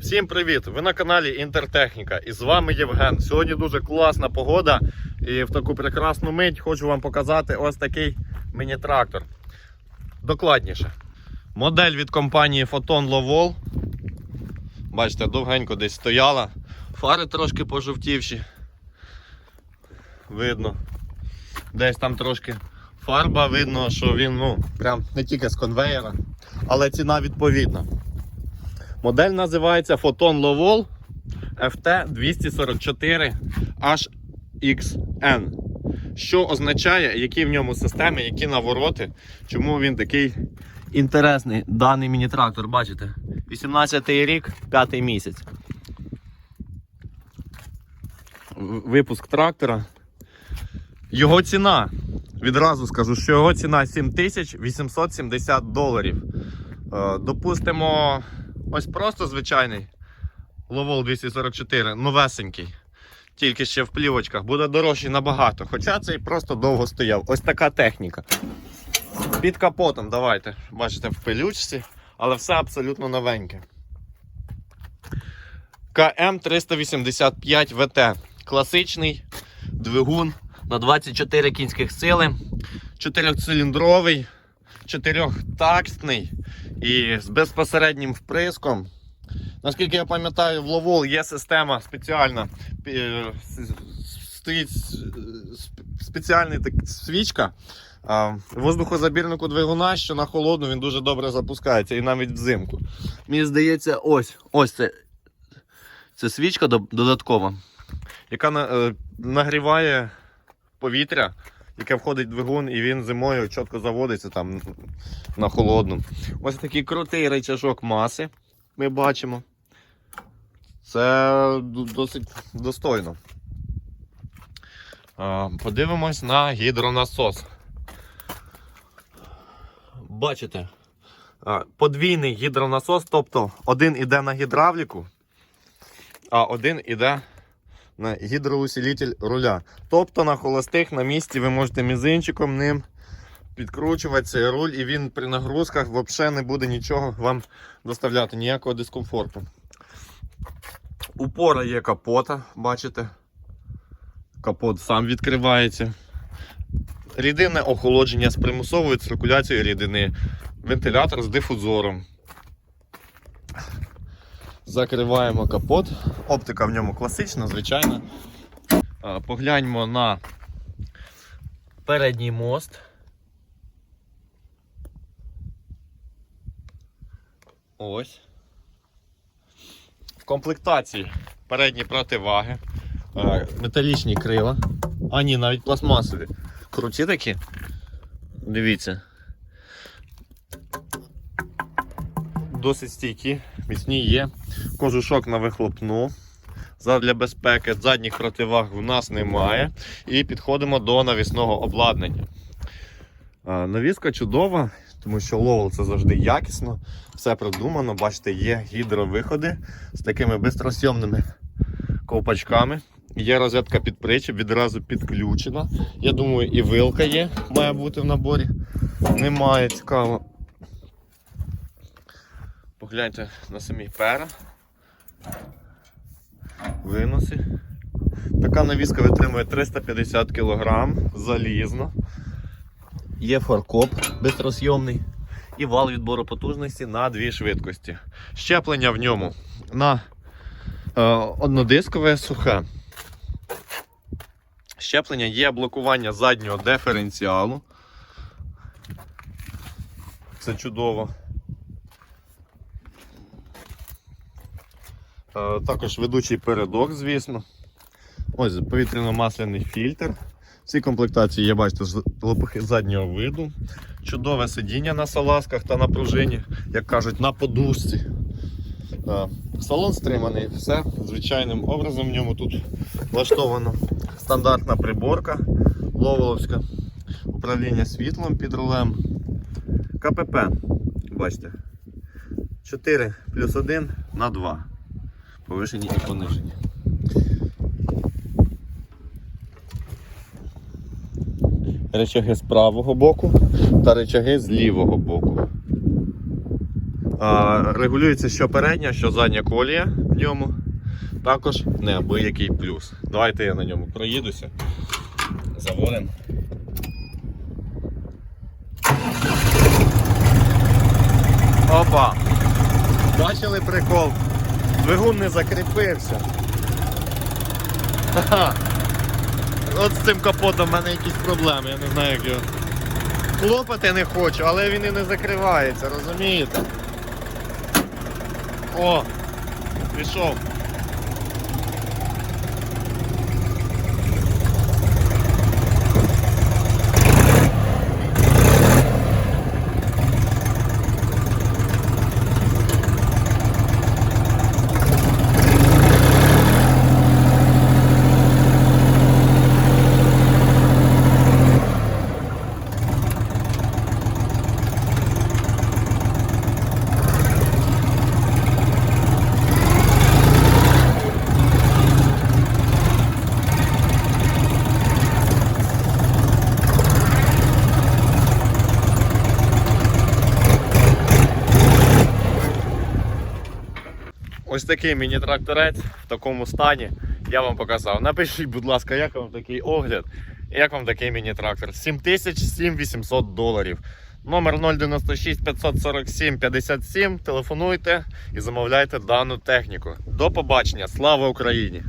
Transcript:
Всім привіт! Ви на каналі Інтертехніка і з вами Євген. Сьогодні дуже класна погода і в таку прекрасну мить хочу вам показати ось такий міні-трактор. Докладніше. Модель від компанії Photon Lowall. Бачите, довгенько десь стояла. Фари трошки пожовтівші. Видно. Десь там трошки фарба, видно, що він ну, прям не тільки з конвеєра, але ціна відповідна. Модель називається Photon Lowall FT244 HXN. Що означає, які в ньому системи, які навороти, чому він такий інтересний, даний міні-трактор, бачите? 18-й рік, 5 місяць. Випуск трактора. Його ціна. Відразу скажу, що його ціна 7870 доларів. Е, Допустимо, ось просто звичайний Ловол 244, новесенький. Тільки ще в плівочках, буде дорожчий набагато. Хоча цей просто довго стояв. Ось така техніка. Під капотом, давайте. Бачите, в пилючці, але все абсолютно новеньке. КМ 385 ВТ. Класичний двигун на 24 кінських сили, 4-циліндровий, 4-тактний і з безпосереднім вприском. Наскільки я пам'ятаю, в Ловол є система спеціальна. е, Стоїть спеціальна так, свічка. Воздухозабірнику двигуна, що на холодну він дуже добре запускається і навіть взимку. Мені здається, ось ось це, це свічка додаткова, яка е, нагріває повітря, яке входить в двигун, і він зимою чітко заводиться там на холодну. Ось такий крутий рычажок маси ми бачимо. Це досить достойно. Подивимось на гідронасос. Бачите, подвійний гідронасос, тобто один іде на гідравліку, а один іде на гідроусилитель руля. Тобто на холостих на місці ви можете мізинчиком ним підкручувати цей руль, і він при нагрузках взагалі не буде нічого вам доставляти, ніякого дискомфорту. Упора є капота, бачите? Капот сам відкривається. Рідинне охолодження з примусовою циркуляцією рідини. Вентилятор з дифузором. Закриваємо капот. Оптика в ньому класична, звичайна. Погляньмо на передній мост. Ось. В комплектації передні противаги, металічні крила. А ні, навіть пластмасові. Круті такі. Дивіться. Досить стійкі, міцні є. Кожушок на вихлопну. Задля безпеки задніх противаг в нас немає. І підходимо до навісного обладнання. Навіска чудова, тому що ловол це завжди якісно, все продумано. Бачите, є гідровиходи з такими бистросйомними ковпачками. Є розетка під причіп, відразу підключена. Я думаю, і вилка є, має бути в наборі. Немає, цікаво. Погляньте на самі пера. Виноси. Така навіска витримує 350 кг залізно. Є фаркоп безрозйомний і вал відбору потужності на дві швидкості. Щеплення в ньому на е, однодискове сухе. Щеплення є блокування заднього диференціалу. Це чудово. Також ведучий передок, звісно. Ось повітряно-масляний фільтр. В цій комплектації є, бачите, з- лопухи заднього виду. Чудове сидіння на салазках та на пружині, як кажуть, на подушці. Е, Салон стриманий, все звичайним образом в ньому тут влаштовано. Стандартна приборка ловоловська, управління світлом під рулем. КПП, бачите, 4 плюс 1 на 2. Повишені і понижені. Речаги з правого боку та речаги з лівого боку. А, регулюється що передня, що задня колія в ньому. Також неабиякий плюс. Давайте я на ньому проїдуся. Заводимо. Опа! Бачили прикол? Двигун не закріпився. От з цим капотом в мене якісь проблеми, я не знаю як його. Хлопати не хочу, але він і не закривається, розумієте? О! Пішов. Ось такий міні-тракторець в такому стані. Я вам показав. Напишіть, будь ласка, як вам такий огляд, як вам такий міні-трактор. 7000 7800 доларів. Номер 096 547 57. Телефонуйте і замовляйте дану техніку. До побачення. Слава Україні!